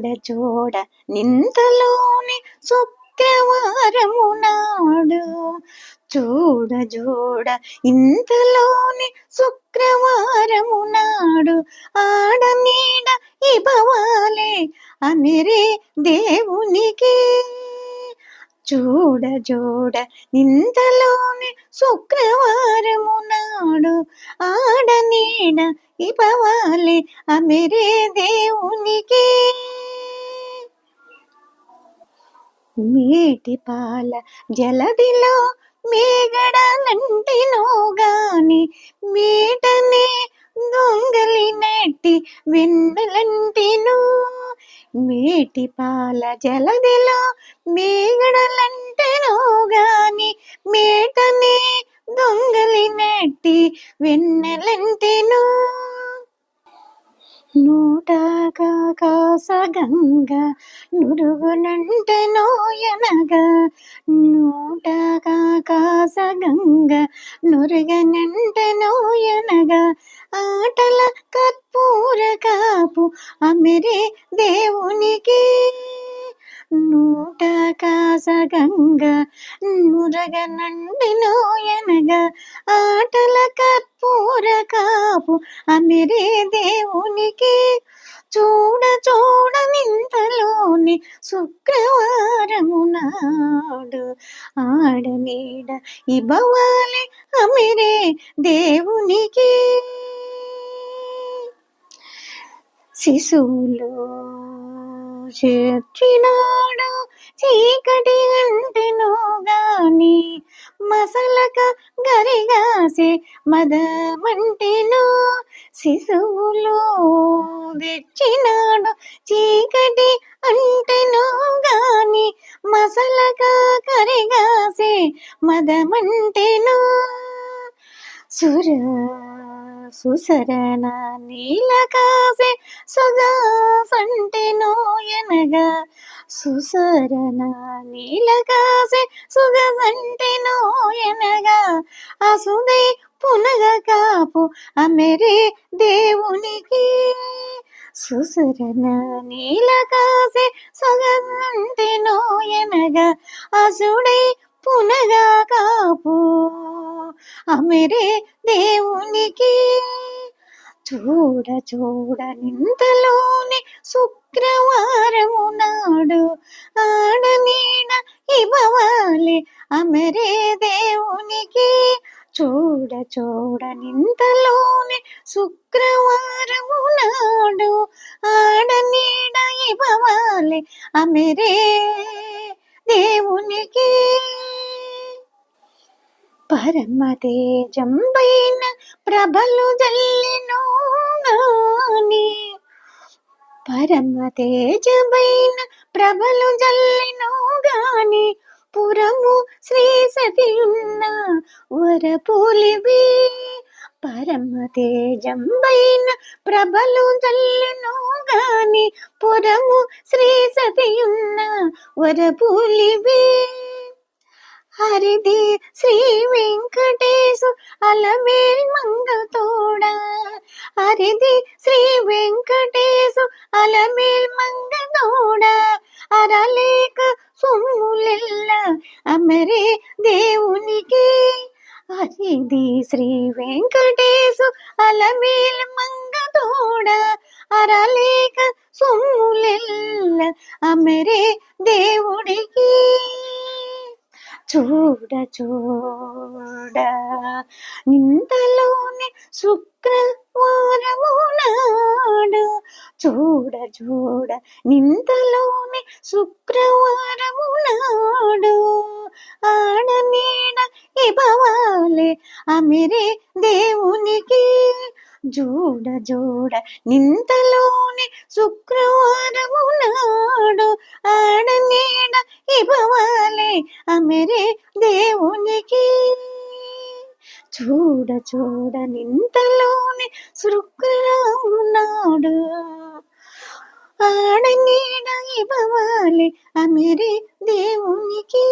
చూడ చూడ నింతలోని శుక్రవారము నాడు. చూడ చూడ ఇంతలోని శుక్రవారము నాడు. ఆడ నీడ ఇబవాలే దేవునికి. చూడ చూడ ఇంతలోని శుక్రవారము నాడు. ఆడనీడ ఇవ్వాలి ఇపవాలి అమిరే దేవునికి. మేటి పాల జలదిలో మేగడలంటినో గాని మేటనే దొంగలి నెట్టి వెన్నెలంటిను. మేటి పాల జలదిలో మేగడలంటెనో గాని మేటనే దొంగలి నెట్టి వెన్నెలంటెను. నూట కాసగంగా గంగ నురుగునంటెనోయనగా నూటగా కాసగంగా నురుగనంటే నోయనగా. ఆటల కర్పూర కాపు అమెరే దేవునికి. నూట కాస గంగ నురగనండినోయనగా ఆటల కర్పూర పూరకాపు అమిరే దేవునికి. చూడ చూడ వింతలోని శుక్రవారము నాడు ఆడనీడ ఇవ్వాలి అమిరే దేవునికి. శిశువులు చేర్చినాడు చీకటి అంట మసలక గరిగాసే మదమంటెను శిశువులు తెచ్చినాడు చీకటి అంటెనో గాని మసలక కరిగాసే మదమంటెను. సుర సుసరణ నీలకాసే సుగా సంటెనోయనగా సుసరణ నీలకాసే సుగా సంటెనోయనగా అసుదే పునగ కాపు అమెరే దేవునికి. సుసరణ నీలకాసే సొగంటెనోయనగా అసుడై పునగా కాపు అమెరే దేవునికి. చూడ చూడ నింతలోని శుక్రవారము నాడు ఆడనీడ ఇవ్వాలి అమరే దేవునికి. చూడ చూడ నింతలోని శుక్రవారము నాడు ఆడనీడ ఇవ్వాలి అమరే దేవునికి. పరమ తేజం పైన ప్రభలు జల్లి రమ తేజమైన ప్రభలు జల్లినో గాని పురము శ్రీ సతి ఉన్న వరపులివి. పరమ తేజంబైన ప్రభలు జల్లినో గాని పురము శ్రీ సతి ఉన్న వరపులివి. హరిది శ్రీ వెంకటేశు అలమేల్ మంగతోడ హరిది సొమ్ములెల్ల అమరే దేవునికి. హరిది శ్రీ వెంకటేశు అలమేల్ మంగతోడ అరలేక సొమ్ములెల్ల అమరే దేవుడికి. చూడ చూడ. నింతలోనే శుక్రవారమునాడు చూడ చూడ. నింతలోనే శుక్రవారమునాడు ఆడ నీడ ఇబవాలే అమిరే దేవునికి. జూడ జూడ నింతలోని శుక్రవారము నాడు ఆడ నీడ అమెరే దేవునికి. చూడ చూడ నింతలోని శుక్రవారము నాడు. ఆడ నీడ ఇవ్వాలి అమెరే దేవునికి.